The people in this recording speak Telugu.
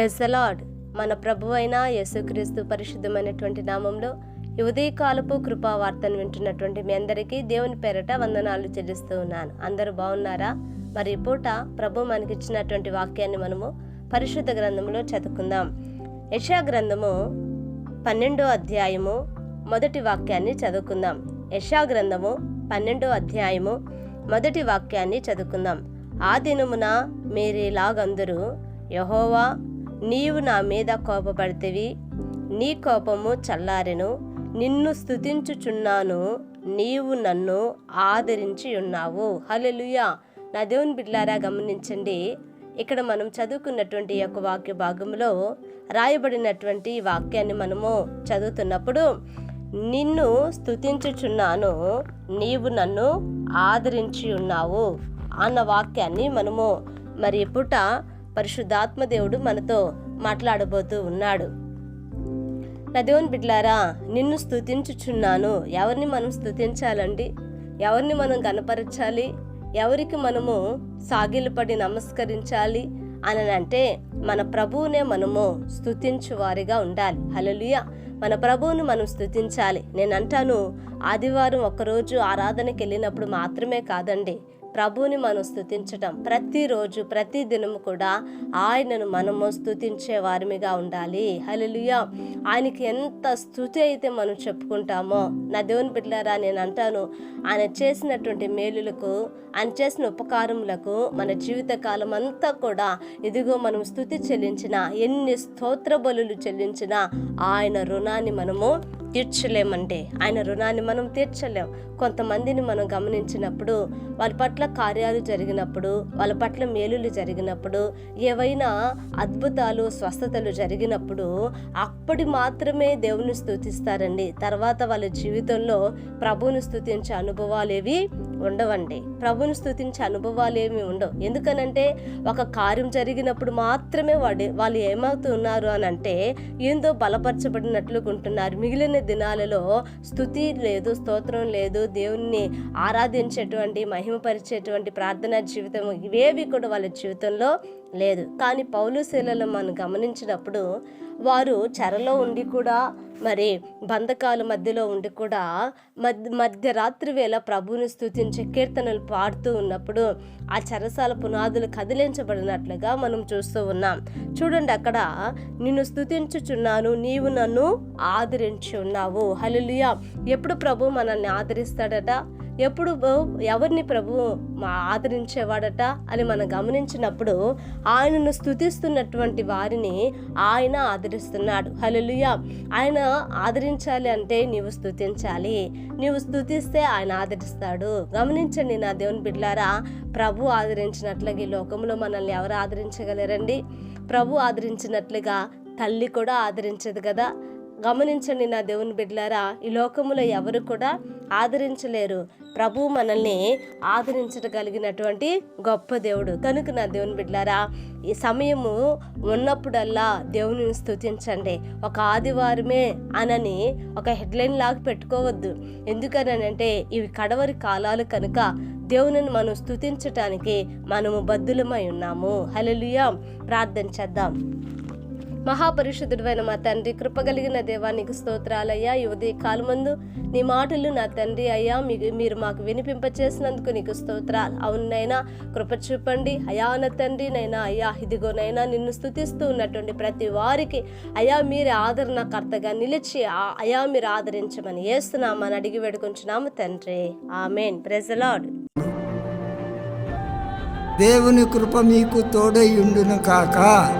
ప్రెస్ మన ప్రభు అయిన యేసుక్రీస్తు పరిశుద్ధమైనటువంటి నామంలో ఈ ఉదయకాలపు కృపావార్తను వింటున్నటువంటి మీ అందరికీ దేవుని పేరట వందనాలు చెల్లిస్తూ ఉన్నాను. అందరూ బాగున్నారా? మరి పూట ప్రభు మనకిచ్చినటువంటి వాక్యాన్ని మనము పరిశుద్ధ గ్రంథంలో చదువుకుందాం. యశా గ్రంథము పన్నెండో అధ్యాయము మొదటి వాక్యాన్ని చదువుకుందాం. యశా గ్రంథము పన్నెండో అధ్యాయము మొదటి వాక్యాన్ని చదువుకుందాం. ఆ దినమున మీరిలాగందరూ యహోవా నీవు నా మీద కోపపడితివి నీ కోపము చల్లారెను. నిన్ను స్థుతించుచున్నాను నీవు నన్ను ఆదరించి ఉన్నావు హలెలుయా నా దేవుని బిడ్లారా గమనించండి. ఇక్కడ మనం చదువుకున్నటువంటి యొక్క వాక్య భాగంలో రాయబడినటువంటి వాక్యాన్ని మనము చదువుతున్నప్పుడు నిన్ను స్థుతించుచున్నాను నీవు నన్ను ఆదరించి ఉన్నావు అన్న వాక్యాన్ని మనము మరి పుట పరిశుద్ధాత్మ దేవుడు మనతో మాట్లాడబోతూ ఉన్నాడు. నా దేవుని బిడ్లారా నిన్ను స్థుతించుచున్నాను ఎవరిని మనం స్థుతించాలండి ఎవరిని మనం గనపరచాలి ఎవరికి మనము సాగిలపడి నమస్కరించాలి? అని అంటే మన ప్రభువునే మనము స్తుతించు వారిగా ఉండాలి. హలలుయ మన ప్రభువును మనం స్థుతించాలి నేను అంటాను ఆదివారం ఒకరోజు ఆరాధనకి వెళ్ళినప్పుడు మాత్రమే కాదండి ప్రభువుని మనం స్థుతించటం ప్రతిరోజు ప్రతి దినము కూడా ఆయనను మనము స్తుతించే వారిమిగా ఉండాలి. హల్లెలూయా. ఆయనకి ఎంత స్థుతి అయితే మనం చెప్పుకుంటామో నా దేవుని బిడ్డలారా నేను అంటాను ఆయన చేసినటువంటి మేలులకు ఆయన చేసిన ఉపకారములకు మన జీవిత కాలం అంతా కూడా ఇదిగో మనం స్థుతి చెల్లించిన ఎన్ని స్తోత్ర బలులు చెల్లించిన ఆయన రుణాన్ని మనము తీర్చలేమండి. ఆయన రుణాన్ని మనం తీర్చలేం. కొంతమందిని మనం గమనించినప్పుడు వాళ్ళ పట్ల కార్యాలు జరిగినప్పుడు వాళ్ళ పట్ల మేలులు జరిగినప్పుడు ఏవైనా అద్భుతాలు స్వస్థతలు జరిగినప్పుడు అప్పటి మాత్రమే దేవుని స్థుతిస్తారండి తర్వాత వాళ్ళ జీవితంలో ప్రభువుని స్థుతించే అనుభవాలు ఏవి ఉండవండి. ప్రభుని స్థుతించే అనుభవాలు ఏమి ఉండవు. ఎందుకనంటే ఒక కార్యం జరిగినప్పుడు మాత్రమే వాడి వాళ్ళు ఏమవుతున్నారు అని అంటే ఏందో బలపరచబడినట్లు ఉంటున్నారు మిగిలిన దినాలలో స్థుతి లేదు స్తోత్రం లేదు దేవుణ్ణి ఆరాధించేటువంటి మహిమపరిచేటువంటి ప్రార్థనా జీవితం ఇవేవి కూడా వాళ్ళ జీవితంలో లేదు. కానీ పౌలు శీలలో మనం గమనించినప్పుడు వారు చెరలో ఉండి కూడా మరి బంధకాల మధ్యలో ఉండి కూడా మధ్య మధ్యరాత్రి వేళ ప్రభువుని స్థుతించే కీర్తనలు పాడుతూ ఉన్నప్పుడు ఆ చెరసాల పునాదులు కదిలించబడినట్లుగా మనం చూస్తూ ఉన్నాం. చూడండి అక్కడ నిన్ను స్థుతించుచున్నాను నీవు నన్ను ఆదరించి ఉన్నావు ఎప్పుడు ప్రభు మనల్ని ఆదరిస్తాడట? ఎప్పుడు ఎవరిని ప్రభు ఆదరించేవాడట అని మనం గమనించినప్పుడు ఆయనను స్థుతిస్తున్నటువంటి వారిని ఆయన ఆదరిస్తున్నాడు. హలలుయ ఆయన ఆదరించాలి అంటే నీవు స్థుతించాలి నీవు స్థుతిస్తే ఆయన ఆదరిస్తాడు. గమనించండి నా దేవుని బిడ్లారా ప్రభు ఆదరించినట్లుగా ఈ లోకంలో మనల్ని ఎవరు ఆదరించగలరండి? ప్రభు ఆదరించినట్లుగా తల్లి కూడా ఆదరించదు కదా? గమనించండి నా దేవుని బిడ్లారా ఈ లోకంలో ఎవరు కూడా ఆదరించలేరు. ప్రభు మనల్ని ఆదరించగలిగినటువంటి గొప్ప దేవుడు. కనుక నా దేవుని బిడ్డారా ఈ సమయము ఉన్నప్పుడల్లా దేవుని స్థుతించండి ఒక ఆదివారమే అనని ఒక హెడ్లైన్ లాగా పెట్టుకోవద్దు. ఎందుకనంటే ఇవి కడవరి కాలాలు కనుక దేవునిని మనం స్తుతించటానికి మనము బద్దులమై ఉన్నాము. హలలుయా ప్రార్థన చేద్దాం. మహాపరిషుద్ధుడైన మా తండ్రి కృపగలిగిన దేవానికి స్తోత్రాలయ్యా. ఈ ఉదయ కాలమందు నీ మాటలు నా తండ్రి అయ్యా. మీరు మాకు వినిపింపచేసినందుకు నీకు స్తోత్రాలు. అవునైనా కృప చూపండి. అయా నా తండ్రి నైనా అయ్యా ఇదిగోనైనా నిన్ను స్థుతిస్తూ ఉన్నటువంటి ప్రతి వారికి అయా మీరే ఆదరణకర్తగా నిలిచి ఆ- అయా మీరు ఆదరించమని వేస్తున్నామని అడిగి వేడుకుంటున్నాము తండ్రి. ఆమెన్. ప్రెజలాడ్ దేవుని కృప మీకు తోడై ఉండును కాక.